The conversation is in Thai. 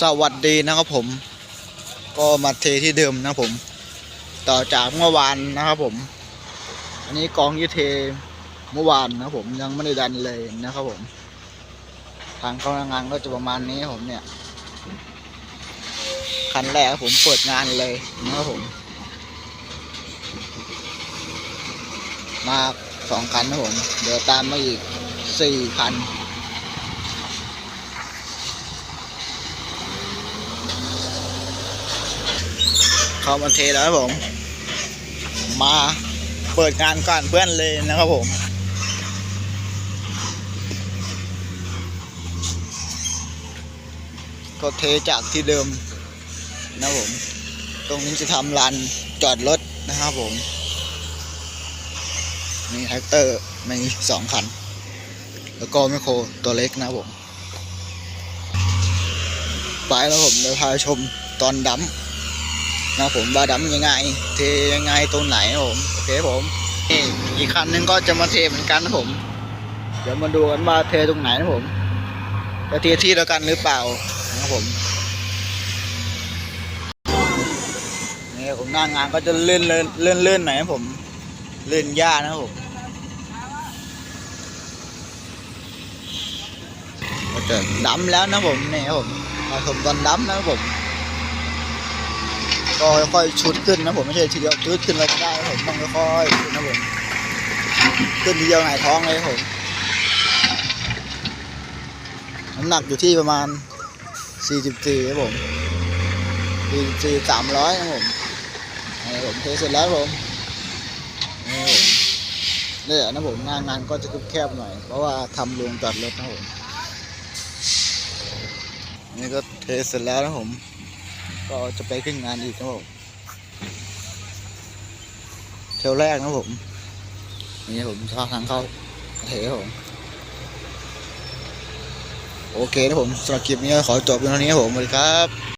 สวัสดีนะครับผม ก็มาเทที่เดิมนะผม ต่อจากเมื่อวานนะครับผม อันนี้กองยี่เทเมื่อวานนะผมยังไม่ได้ดันเลยนะครับผม ทางเข้างานก็จะประมาณนี้ผมเนี่ย คันแรกผมเปิดงานเลยนะครับผม มาสองคันนะผม เดี๋ยวตามมาอีกสี่คัน เข้ามาเทแล้วครับผม มาเปิดงานก่อนเพื่อนเลยนะครับผมก็เทจากที่เดิมนะผม ตรงนี้จะทำลานจอดรถนะครับผม มีแท็กเตอร์มีสองคัน แล้วก็ไมโครตัวเล็กนะผม ไปแล้วผมเดี๋ยวพาชมตอนดัม นะครับผมว่าดัมยังไง เทยังไงตรงไหนผมโอเคผมนี่อีกคันหนึงก็จะมาเทเหมือนกันนะผม เดี๋ยวมาดูกันว่าเทตรงไหนนะผมจะเทที่เดียวกันหรือเปล่านะผมนี่ผมหน้างานก็จะเลื่อนเลื่อนเลื่อนเลื่อนหน่อยนะผมเลื่อนหญ้านะผมก็จะดำแล้วนะผมนี่ครับผมมาชมตอนดำนะครับผม ก็ค่อยชุดขึ้นนะผมไม่ใช่ทีเดียวชุดขึ้นเลยก็ได้ผมต้องค่อยๆขึ้นนะผมขึ้นทีเดียวหงายท้องเลยผมน้ำหนักอยู่ที่ประมาณ 44ครับผม44 300นะผมนี่ผมเทเสร็จแล้วผมนี่ครับผมเนี่ยนะผมหน้างานก็จะแคบๆหน่อย เพราะว่าทำโรงจอดรถนะผมนี่ก็เทเสร็จแล้วนะผม ก็จะไปขึ้นงานอีกครับผมเที่ยวแรกนะผมนี่ผมทาทางเข้าเทผมโอเคนะผมสำหรับคลิปนี้ขอจบเพียงเท่านี้ผมสวัสดีครับ